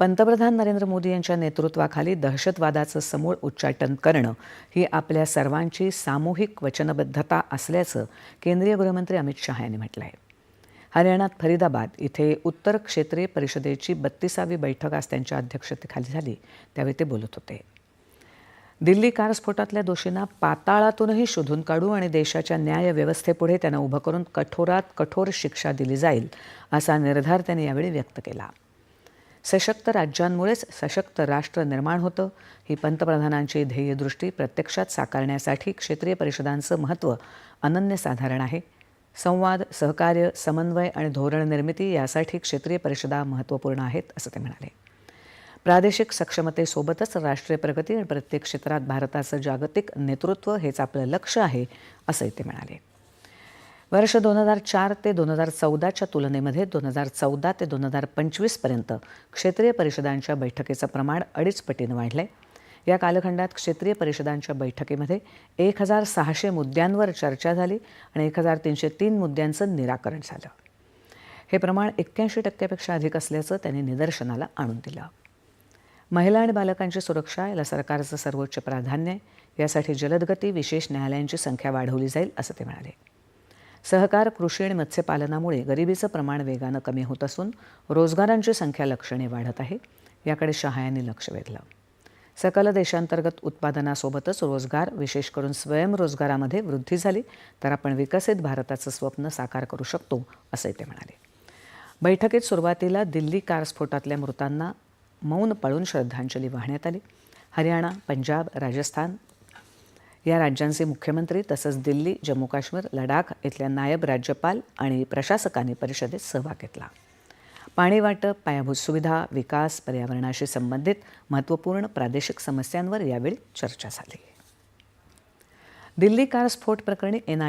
पंतप्रधान नरेंद्र मोदी यांच्या नेतृत्वाखाली दहशतवादाचं समूळ उच्चाटन करणं ही आपल्या सर्वांची सामूहिक वचनबद्धता असल्याचं केंद्रीय गृहमंत्री अमित शहा यांनी म्हटलं आहे हरियाणात फरीदाबाद इथे उत्तर क्षेत्रीय परिषदेची बत्तीसावी बैठक आज त्यांच्या अध्यक्षतेखाली झाली त्यावेळी ते बोलत होते. दिल्ली कार स्फोटातल्या दोषींना पाताळातूनही शोधून काढू आणि देशाच्या न्यायव्यवस्थेपुढे त्यांना उभं करून कठोरात कठोर शिक्षा दिली जाईल असा निर्धार त्यांनी यावेळी व्यक्त केला. सशक्त राज्यांमुळेच सशक्त राष्ट्र निर्माण होतं. ही पंतप्रधानांची ध्येयदृष्टी प्रत्यक्षात साकारण्यासाठी क्षेत्रीय परिषदांचं महत्त्व अनन्यसाधारण आहे. संवाद सहकार्य समन्वय आणि धोरण निर्मिती यासाठी क्षेत्रीय परिषदा महत्त्वपूर्ण आहेत असं ते म्हणाले. प्रादेशिक सक्षमतेसोबतच राष्ट्रीय प्रगती आणि प्रत्येक क्षेत्रात भारताचं जागतिक नेतृत्व हेच आपलं लक्ष आहे असंही ते म्हणाले. वर्ष दोन हजार चार ते दोन हजार चौदाच्या तुलनेमध्ये दोन हजार चौदा ते दोन हजार पंचवीसपर्यंत क्षेत्रीय परिषदांच्या बैठकीचं प्रमाण अडीच पटीनं वाढलं आहे या कालखंडात क्षेत्रीय परिषदांच्या बैठकीमध्ये एक हजार सहाशे मुद्द्यांवर चर्चा झाली आणि एक हजार तीनशे तीन मुद्द्यांचं निराकरण झालं. हे प्रमाण एक्क्याऐंशी टक्क्यापेक्षा अधिक असल्याचं त्यांनी निदर्शनाला आणून दिलं. महिला आणि बालकांची सुरक्षा याला सरकारचं सर्वोच्च प्राधान्य आहे. यासाठी जलदगती विशेष न्यायालयांची संख्या वाढवली जाईल असं ते म्हणाले. सहकार कृषी आणि मत्स्यपालनामुळे गरिबीचं प्रमाण वेगानं कमी होत असून रोजगारांची संख्या लक्षणीय वाढत आहे. याकडे शहा यांनी लक्ष वेधलं. सकल देशांतर्गत उत्पादनासोबतच रोजगार विशेष करून स्वयंरोजगारामध्ये वृद्धी झाली तर आपण विकसित भारताचं स्वप्न साकार करू शकतो असंही ते म्हणाले. बैठकीत सुरुवातीला दिल्ली कार स्फोटातल्या मृतांना मौन पाळून श्रद्धांजली वाहण्यात आली. हरियाणा पंजाब राजस्थान या राज्यांचे मुख्यमंत्री तसंच दिल्ली जम्मू काश्मीर लडाख इथल्या नायब राज्यपाल आणि प्रशासकांनी परिषदेत सहभाग घेतला. पाणी वाटप पायाभूत सुविधा विकास पर्यावरणाशी संबंधित महत्त्वपूर्ण प्रादेशिक समस्यांवर यावेळी चर्चा झाली. दिल्ली कार स्फोट प्रकरणी एन आय